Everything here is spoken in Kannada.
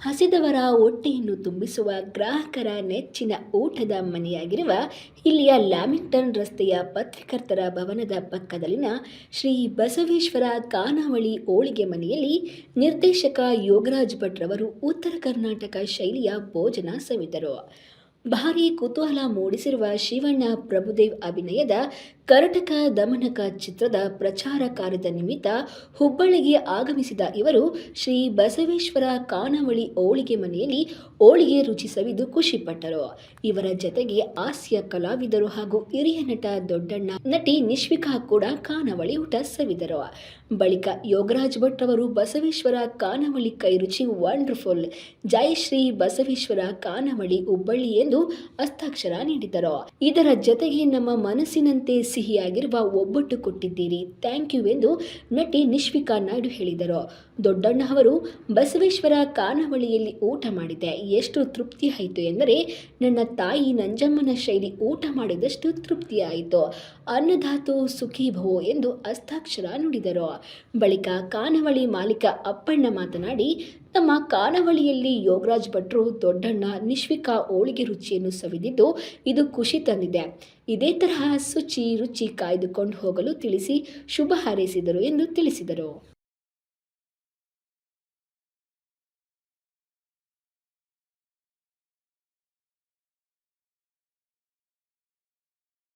ಹಸಿದವರ ಹೊಟ್ಟೆಯನ್ನು ತುಂಬಿಸುವ ಗ್ರಾಹಕರ ನೆಚ್ಚಿನ ಊಟದ ಮನೆಯಾಗಿರುವ ಇಲ್ಲಿಯ ಲ್ಯಾಮಿಂಗ್ಟನ್ ರಸ್ತೆಯ ಪತ್ರಕರ್ತರ ಭವನದ ಪಕ್ಕದಲ್ಲಿನ ಶ್ರೀ ಬಸವೇಶ್ವರ ಖಾನಾವಳಿ ಹೋಳಿಗೆ ಮನೆಯಲ್ಲಿ ನಿರ್ದೇಶಕ ಯೋಗರಾಜ್ ಭಟ್ರವರು ಉತ್ತರ ಕರ್ನಾಟಕ ಶೈಲಿಯ ಭೋಜನ ಸವಿದರು ಭಾರೀ ಕುತೂಹಲ ಮೂಡಿಸಿರುವ ಶಿವಣ್ಣ ಪ್ರಭುದೇವ್ ಅಭಿನಯದ ಕರ್ಟಕ ದಮನಕ ಚಿತ್ರದ ಪ್ರಚಾರ ಕಾರ್ಯದ ನಿಮಿತ್ತ ಹುಬ್ಬಳ್ಳಿಗೆ ಆಗಮಿಸಿದ ಇವರು ಶ್ರೀ ಬಸವೇಶ್ವರ ಕಾನವಳಿ ಓಳಿಗೆ ಮನೆಯಲ್ಲಿ ಓಳಿಗೆ ರುಚಿ ಸವಿದು ಖುಷಿಪಟ್ಟರು ಇವರ ಜತೆಗೆ ಹಾಸ್ಯ ಕಲಾವಿದರು ಹಾಗೂ ಹಿರಿಯ ನಟ ದೊಡ್ಡಣ್ಣ ನಟಿ ನಿಶ್ವಿಕಾ ಕೂಡ ಕಾನವಳಿ ಊಟ ಸವಿದರು. ಬಳಿಕ ಯೋಗರಾಜ್ ಭಟ್ ಅವರು ಬಸವೇಶ್ವರ ಕೈ ಕೈರುಚಿ ವಂಡರ್ಫುಲ್ ಜೈ ಶ್ರೀ ಬಸವೇಶ್ವರ ಕಾನವಳಿ ಹುಬ್ಬಳ್ಳಿ ಎಂದು ಹಸ್ತಾಕ್ಷರ ನೀಡಿದರು. ಇದರ ಜತೆಗೆ ನಮ್ಮ ಮನಸ್ಸಿನಂತೆ ಸಿಹಿಯಾಗಿರುವ ಒಬ್ಬಟ್ಟು ಕೊಟ್ಟಿದ್ದೀರಿ, ಥ್ಯಾಂಕ್ ಯು ಎಂದು ನಟಿ ನಿಶ್ವಿಕಾ ನಾಯ್ಡು ಹೇಳಿದರು. ದೊಡ್ಡಣ್ಣ ಅವರು, ಬಸವೇಶ್ವರ ಕಾನವಳಿಯಲ್ಲಿ ಊಟ ಮಾಡಿದೆ. ಎಷ್ಟು ತೃಪ್ತಿ ಆಯಿತು ಎಂದರೆ ನನ್ನ ತಾಯಿ ನಂಜಮ್ಮನ ಶೈಲಿ ಊಟ ಮಾಡಿದಷ್ಟು ತೃಪ್ತಿಯಾಯಿತು ಅನ್ನದಾತು ಸುಖಿ ಭೋ ಎಂದು ಹಸ್ತಾಕ್ಷರ ನುಡಿದರು. ಬಳಿಕ ಕಾನವಳಿ ಮಾಲೀಕ ಅಪ್ಪಣ್ಣ ಮಾತನಾಡಿ ತಮ್ಮ ಖಾನಾವಳಿಯಲ್ಲಿ ಯೋಗರಾಜ್ ಭಟ್ರು, ದೊಡ್ಡಣ್ಣ, ನಿಶ್ವಿಕಾ ಹೋಳಿಗೆ ರುಚಿಯನ್ನು ಸವಿದಿದ್ದು ಇದು ಖುಷಿ ತಂದಿದೆ. ಇದೇ ತರಹ ಶುಚಿ ರುಚಿ ಕಾಯ್ದುಕೊಂಡು ಹೋಗಲು ತಿಳಿಸಿ ಶುಭ ಹಾರೈಸಿದರು ಎಂದು ತಿಳಿಸಿದರು.